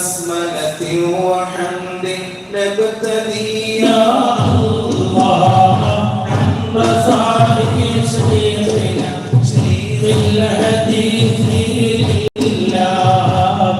وبسملة وحمد نبتدي يا الله عن مصالح شيخنا شيخ الحديث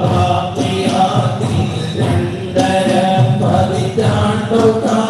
باقيات لندن പതിറ്റാണ്ടുകാലം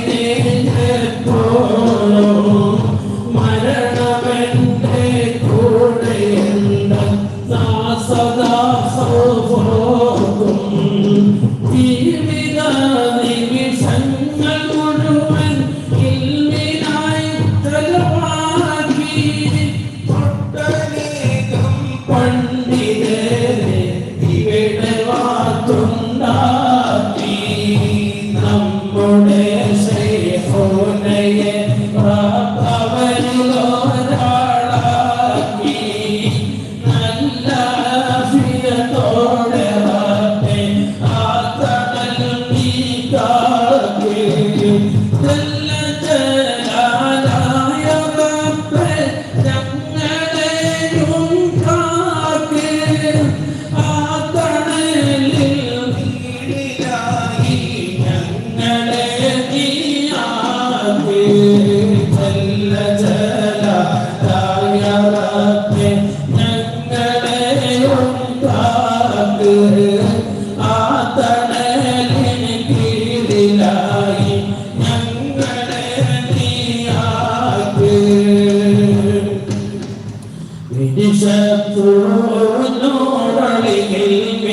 ൂരളിയിൽ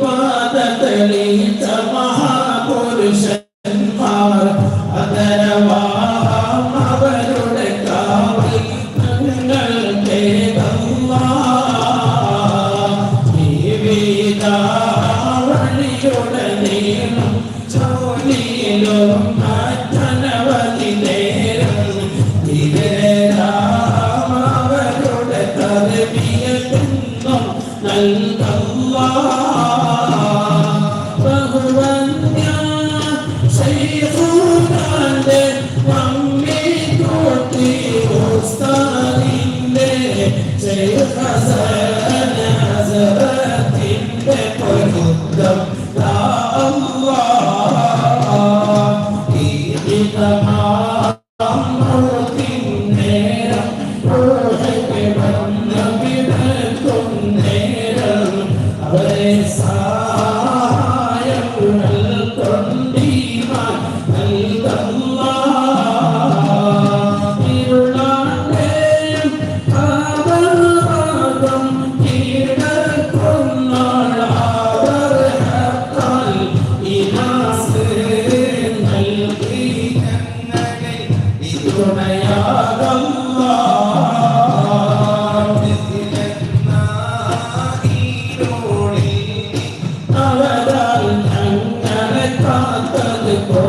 പാതകളിൽ മഹാപുരുഷൻ ഹസന ഹസരത്തിന്റെ പൊരുത്തം ദാ അല്ലാ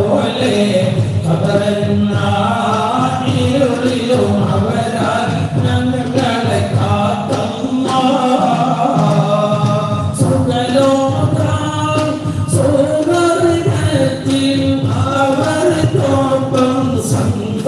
പോലെ അവരെന്നാളിലും അവരാൽ ഞങ്ങളെ കാത്തമ്മ സുഖലോക സുഖത്തിൽ അവർ തോപ്പം സന്ത